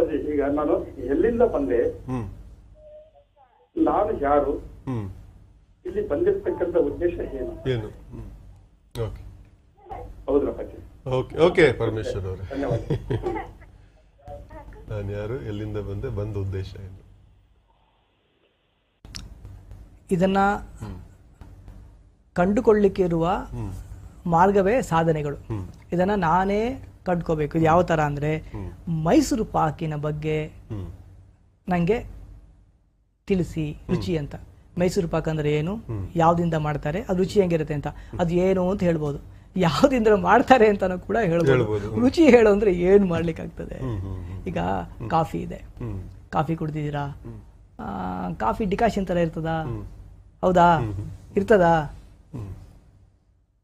ಸರಿ ಈಗ ನಾನು ಎಲ್ಲಿಂದ ಬಂದೆ? ನಾನು ಯಾರು? ಇಲ್ಲಿ ಬಂದಿರ್ತಕ್ಕಂಥ ಉದ್ದೇಶ ಏನು? ಏನು? ಓಕೆ. ಓಕೆ ಓಕೆ ಪರಮೇಶ್ವರ್ ಅವರೇ. ನಾನು ಯಾರು? ಎಲ್ಲಿಂದ ಬಂದೆ? ಬಂದ ಉದ್ದೇಶ ಏನು? ಇದನ್ನ ಕಂಡುಕೊಳ್ಳಿಕ್ಕೆ ಇರುವ ಮಾರ್ಗವೇ ಸಾಧನೆಗಳು. ಇದನ್ನ ನಾನೇ ಕಂಡ್ಕೋಬೇಕು ಇದು ಯಾವ ತರ ಅಂದ್ರೆ ಮೈಸೂರು ಪಾಕಿನ ಬಗ್ಗೆ ನನಗೆ ನಂಗೆ ತಿಳಿಸಿ ರುಚಿ ಅಂತ. ಮೈಸೂರು ಪಾಕ್ ಅಂದ್ರೆ ಏನು? ಯಾವ್ದಿಂದ ಮಾಡ್ತಾರೆ? ಅದು ರುಚಿ ಹೆಂಗಿರುತ್ತೆ ಅಂತ. ಅದು ಏನು ಅಂತ ಹೇಳ್ಬೋದು. ಯಾವ್ದಿಂದ ಮಾಡ್ತಾರೆ ಅಂತಾನೂ ಕೂಡ ಹೇಳ್ಬೋದು. ರುಚಿ ಹೇಳು ಅಂದ್ರೆ ಏನು ಮಾಡ್ಲಿಕ್ಕಾಗ್ತದೆ? ಈಗ ಕಾಫಿ ಇದೆ. ಕಾಫಿ ಕುಡ್ದಿದ್ದೀರಾ? ಕಾಫಿ ಡಿಕಾಷನ್ ತರ ಇರ್ತದಾ? ಹೌದಾ? ಇರ್ತದಾ?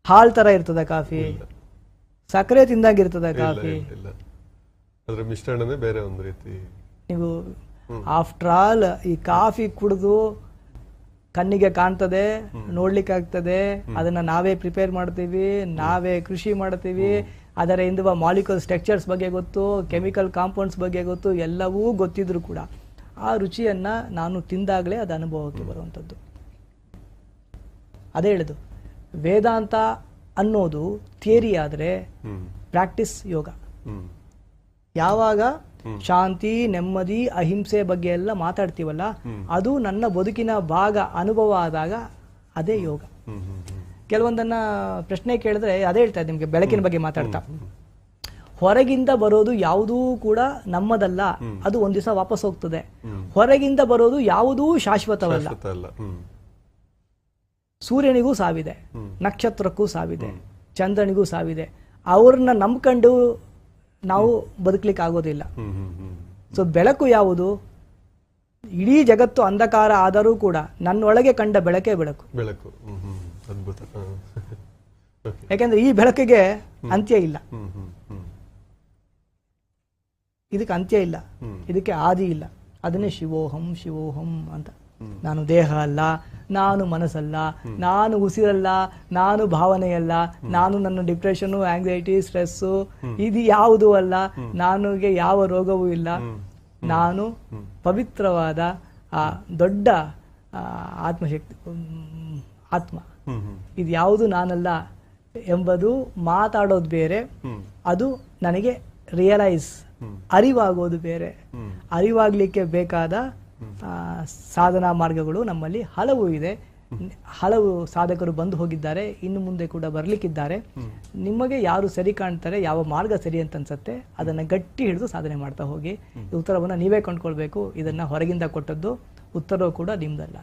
ಹಾಲ್ ತರ ಇರ್ತದ ಕಾಫಿ? ಸಕ್ಕರೆ ತಿಂದಾಗಿರ್ತದ ಕಾಫಿ. ಅದ್ರ ಮಿಶ್ರಣನೇ ಬೇರೆ ಒಂದು ರೀತಿ. ನೀವು ಆಫ್ಟರ್ ಆಲ್ ಈ ಕಾಫಿ ಕುಡಿದು ಕಣ್ಣಿಗೆ ಕಾಣ್ತದೆ ನೋಡ್ಲಿಕ್ಕೆ ಆಗ್ತದೆ ಅದನ್ನ ನಾವೇ ಪ್ರಿಪೇರ್ ಮಾಡ್ತೀವಿ ನಾವೇ ಕೃಷಿ ಮಾಡ್ತೀವಿ ಅದರ ಹಿಂದುವ ಮಾಲಿಕಲ್ ಸ್ಟ್ರಕ್ಚರ್ಸ್ ಬಗ್ಗೆ ಗೊತ್ತು ಕೆಮಿಕಲ್ ಕಾಂಪೌಂಡ್ಸ್ ಬಗ್ಗೆ ಗೊತ್ತು ಎಲ್ಲವೂ ಗೊತ್ತಿದ್ರು ಕೂಡ ಆ ರುಚಿಯನ್ನ ನಾನು ತಿಂದಾಗಲೇ ಅದು ಅನುಭವಕ್ಕೆ ಬರುವಂಥದ್ದು. ಅದೇ ಹೇಳುದು ವೇದಾಂತ ಅನ್ನೋದು ಥಿಯರಿ ಆದರೆ ಪ್ರಾಕ್ಟೀಸ್ ಯೋಗ. ಯಾವಾಗ ಶಾಂತಿ ನೆಮ್ಮದಿ ಅಹಿಂಸೆ ಬಗ್ಗೆ ಎಲ್ಲ ಮಾತಾಡ್ತೀವಲ್ಲ ಅದು ನನ್ನ ಬದುಕಿನ ಭಾಗ ಅನುಭವ ಆದಾಗ ಅದೇ ಯೋಗ. ಕೆಲವೊಂದನ್ನ ಪ್ರಶ್ನೆ ಕೇಳಿದ್ರೆ ಅದೇ ಹೇಳ್ತಾ ಇದ್ದೆ ನಿಮ್ಗೆ ಬೆಳಕಿನ ಬಗ್ಗೆ ಮಾತಾಡ್ತಾ. ಹೊರಗಿಂದ ಬರೋದು ಯಾವುದೂ ಕೂಡ ನಮ್ಮದಲ್ಲ ಅದು ಒಂದ್ ದಿವಸ ವಾಪಸ್ ಹೋಗ್ತದೆ. ಹೊರಗಿಂದ ಬರೋದು ಯಾವುದೂ ಶಾಶ್ವತವಲ್ಲ. ಸೂರ್ಯನಿಗೂ ಸಾವಿದೆ ನಕ್ಷತ್ರಕ್ಕೂ ಸಾವಿದೆ ಚಂದ್ರನಿಗೂ ಸಾವಿದೆ. ಅವ್ರನ್ನ ನಂಬ್ಕೊಂಡು ನಾವು ಬದುಕಲಿಕ್ಕೆ ಆಗೋದಿಲ್ಲ. ಸೊ ಬೆಳಕು ಯಾವುದು? ಇಡೀ ಜಗತ್ತು ಅಂಧಕಾರ ಆದರೂ ಕೂಡ ನನ್ನೊಳಗೆ ಕಂಡ ಬೆಳಕೇ ಬೆಳಕು. ಬೆಳಕು. ಅದ್ಭುತ. ಯಾಕೆಂದ್ರೆ ಈ ಬೆಳಕಿಗೆ ಅಂತ್ಯ ಇಲ್ಲ. ಇದಕ್ಕೆ ಅಂತ್ಯ ಇಲ್ಲ. ಇದಕ್ಕೆ ಆದಿ ಇಲ್ಲ. ಅದನ್ನೇ ಶಿವೋಹಂ ಶಿವೋಹಂ ಅಂತ. ನಾನು ದೇಹ ಅಲ್ಲ ನಾನು ಮನಸ್ಸಲ್ಲ ನಾನು ಉಸಿರಲ್ಲ ನಾನು ಭಾವನೆಯಲ್ಲ ನಾನು ನನ್ನ ಡಿಪ್ರೆಷನ್ನು ಆಂಗ್ಸೈಟಿ ಸ್ಟ್ರೆಸ್ಸು ಇದು ಯಾವುದು ಅಲ್ಲ ನನಗೆ ಯಾವ ರೋಗವೂ ಇಲ್ಲ. ನಾನು ಪವಿತ್ರವಾದ ಆ ದೊಡ್ಡ ಆತ್ಮಶಕ್ತಿ ಆತ್ಮ. ಇದು ಯಾವುದು ನಾನಲ್ಲ ಎಂಬುದು ಮಾತಾಡೋದು ಬೇರೆ ಅದು ನನಗೆ ರಿಯಲೈಸ್ ಅರಿವಾಗೋದು ಬೇರೆ. ಅರಿವಾಗ್ಲಿಕ್ಕೆ ಬೇಕಾದ ಸಾಧನಾ ಮಾರ್ಗಗಳು ನಮ್ಮಲ್ಲಿ ಹಲವು ಇದೆ. ಹಲವು ಸಾಧಕರು ಬಂದು ಹೋಗಿದ್ದಾರೆ, ಇನ್ನು ಮುಂದೆ ಕೂಡ ಬರ್ಲಿಕ್ಕಿದ್ದಾರೆ. ನಿಮಗೆ ಯಾರು ಸರಿ ಕಾಣ್ತಾರೆ, ಯಾವ ಮಾರ್ಗ ಸರಿ ಅಂತ ಅನ್ಸುತ್ತೆ, ಅದನ್ನ ಗಟ್ಟಿ ಹಿಡಿದು ಸಾಧನೆ ಮಾಡ್ತಾ ಹೋಗಿ. ಉತ್ತರವನ್ನ ನೀವೇ ಕೊಂಡ್ಕೊಳ್ಬೇಕು, ಇದನ್ನ ಹೊರಗಿಂದ ಕೊಟ್ಟದ್ದು, ಉತ್ತರವು ಕೂಡ ನಿಮ್ದಲ್ಲ.